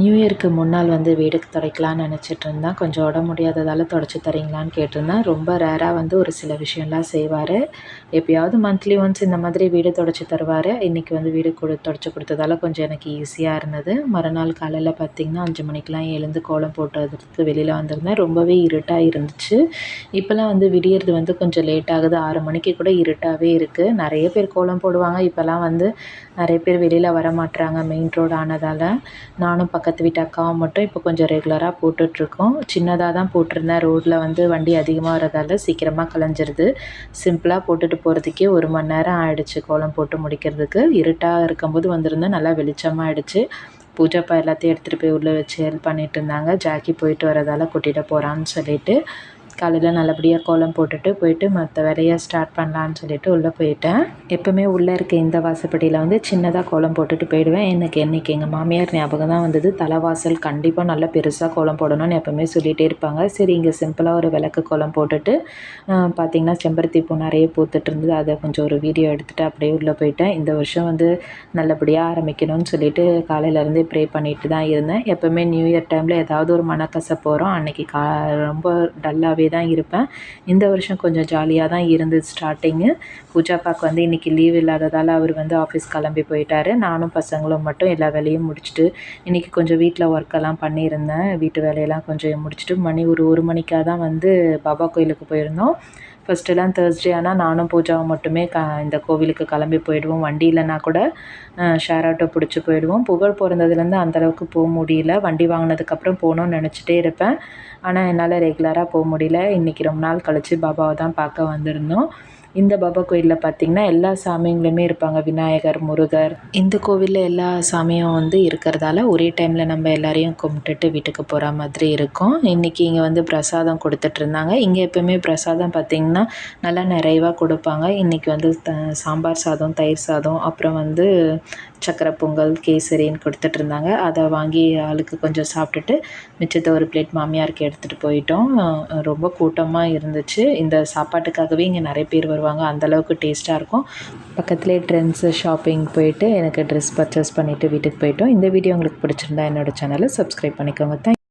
New இயருக்கு முன்னால் வந்து வீடு துடைக்கலான்னு நினச்சிட்டு இருந்தேன் கொஞ்சம் உடம்பு முடியாததால் துடைச்சி தரீங்களான்னு கேட்டிருந்தேன் ரொம்ப ரேராக வந்து ஒரு சில விஷயம்லாம் செய்வார். எப்பயாவது மந்த்லி ஒன்ஸ் இந்த மாதிரி வீடு துடைச்சி தருவார். இன்றைக்கி வந்து வீடு கொடு துடைச்சி கொடுத்ததால கொஞ்சம் எனக்கு ஈஸியாக இருந்தது. மறுநாள் காலையில் பார்த்திங்கன்னா அஞ்சு மணிக்கெலாம் எழுந்து கோலம் போட்டதுக்கு வெளியில் வந்திருந்தேன். ரொம்பவே இருட்டாக இருந்துச்சு. இப்போல்லாம் வந்து விடியறது வந்து கொஞ்சம் லேட் ஆகுது. ஆறு மணிக்கு கூட இருட்டாகவே இருக்குது நிறைய பேர் கோலம் போடுவாங்க. இப்போல்லாம் வந்து நிறைய பேர் வெளியில் வர மாட்டுறாங்க மெயின் ரோடு ஆனதால். நானும் பக்கத்து வீட்டு அக்காவும் மட்டும் இப்போ கொஞ்சம் ரெகுலராக போட்டுட்ருக்கோம். சின்னதாக தான் போட்டிருந்தேன். ரோட்டில் வந்து வண்டி அதிகமாக வரதால சீக்கிரமாக கலைஞ்சிருது. சிம்பிளாக போட்டுட்டு போகிறதுக்கே ஒரு மணி நேரம் ஆயிடுச்சு கோலம் போட்டு முடிக்கிறதுக்கு. இருட்டாக இருக்கும்போது வந்திருந்தேன். நல்லா வெளிச்சமாக ஆயிடுச்சு. பூஜாப்பா எல்லாத்தையும் எடுத்துகிட்டு போய் உள்ளே வச்சு ஹெல்ப் பண்ணிட்டு இருந்தாங்க. ஜாக்கி போயிட்டு வரதால் கூட்டிகிட்டு போகிறான்னு சொல்லிட்டு காலையில் நல்லபடியாக கோலம் போட்டுட்டு போயிட்டு மற்ற வேலையை ஸ்டார்ட் பண்ணலான்னு சொல்லிட்டு உள்ளே போயிட்டேன். எப்போவுமே உள்ளே இருக்க இந்த வாசப்படியில் வந்து சின்னதாக கோலம் போட்டுட்டு போயிடுவேன். எனக்கு என்றைக்கு எங்கள் மாமியார் ஞாபகம் தான் வந்தது. தலைவாசல் கண்டிப்பாக நல்லா பெருசாக கோலம் போடணும்னு எப்போவுமே சொல்லிகிட்டே இருப்பாங்க. சரி இங்கே சிம்பிளாக ஒரு விளக்கு கோலம் போட்டுட்டு பார்த்திங்கன்னா செம்பருத்தி பூ நிறைய பூத்துட்டு இருந்தது. அதை கொஞ்சம் ஒரு வீடியோ எடுத்துகிட்டு அப்படியே உள்ளே போயிட்டேன். இந்த வருஷம் வந்து நல்லபடியாக ஆரம்பிக்கணும்னு சொல்லிட்டு காலையிலேருந்தே ப்ரே பண்ணிட்டு தான் இருந்தேன். எப்போவுமே நியூ இயர் டைமில் ஏதாவது ஒரு மனக்கசை போகிறோம் அன்றைக்கி கா ரொம்ப டல்லாகவே தான் இருப்பேன். இந்த வருஷம் கொஞ்சம் ஜாலியாக தான் இருந்தது ஸ்டார்டிங்கு பூஜாப்பாக்கு வந்து இன்றைக்கி லீவ் இல்லாததால் அவர் வந்து ஆஃபீஸ் கிளம்பி போயிட்டார். நானும் பசங்களும் மட்டும் எல்லா வேலையும் முடிச்சுட்டு இன்றைக்கி கொஞ்சம் வீட்டில் ஒர்க்கெல்லாம் பண்ணியிருந்தேன். வீட்டு வேலையெல்லாம் கொஞ்சம் முடிச்சுட்டு மணி ஒரு ஒரு மணிக்காக தான் வந்து பாபா கோயிலுக்கு போயிருந்தோம். ஃபஸ்ட்டெல்லாம் தேர்ஸ்டே ஆனால் நானும் பூஜாவும் மட்டுமே க இந்த கோவிலுக்கு கிளம்பி போயிடுவோம். வண்டி இல்லைனா கூட ஷேர் ஆட்டோ பிடிச்சி போயிடுவோம். புகழ் பிறந்ததுலேருந்து அந்தளவுக்கு போக முடியல. வண்டி வாங்கினதுக்கப்புறம் போகணுன்னு நினச்சிட்டே இருப்பேன். ஆனால் என்னால் ரெகுலராக போக முடியல. இன்றைக்கி ரொம்ப நாள் கழித்து பாபாவை தான் பார்க்க வந்திருந்தோம். இந்த பாபா கோயிலில் பார்த்திங்கன்னா எல்லா சாமிங்களுமே இருப்பாங்க. விநாயகர் முருகர். இந்த கோவிலில் எல்லா சாமியும் வந்து இருக்கிறதால ஒரே டைமில் நம்ம எல்லாரையும் கும்பிட்டுட்டு வீட்டுக்கு போகிற மாதிரி இருக்கும். இன்றைக்கி இங்கே வந்து பிரசாதம் கொடுத்துட்ருந்தாங்க இங்கே எப்போயுமே பிரசாதம் பார்த்திங்கன்னா நல்லா நிறைவாக கொடுப்பாங்க. இன்றைக்கி வந்து த சாம்பார் சாதம் தயிர் சாதம் அப்புறம் வந்து சக்கரை பொங்கல் கேசரின்னு கொடுத்துட்ருந்தாங்க அதை வாங்கி ஆளுக்கு கொஞ்சம் சாப்பிட்டுட்டு மிச்சத்தை ஒரு பிளேட் மாமியாருக்கு எடுத்துகிட்டு போயிட்டோம். ரொம்ப கூட்டமாக இருந்துச்சு. இந்த சாப்பாட்டுக்காகவே இங்கே நிறைய பேர் வருவாங்க. வருவாங்க அந்தளவுக்கு டேஸ்ட்டாக இருக்கும். பக்கத்துலேயே ட்ரெண்ட்ஸு ஷாப்பிங் போயிட்டு எனக்கு ட்ரெஸ் பர்ச்சேஸ் பண்ணிவிட்டு வீட்டுக்கு போயிட்டோம். இந்த வீடியோ உங்களுக்கு பிடிச்சிருந்தா என்னோடய சேனலை சப்ஸ்கிரைப் பண்ணிக்கோங்க. தேங்க்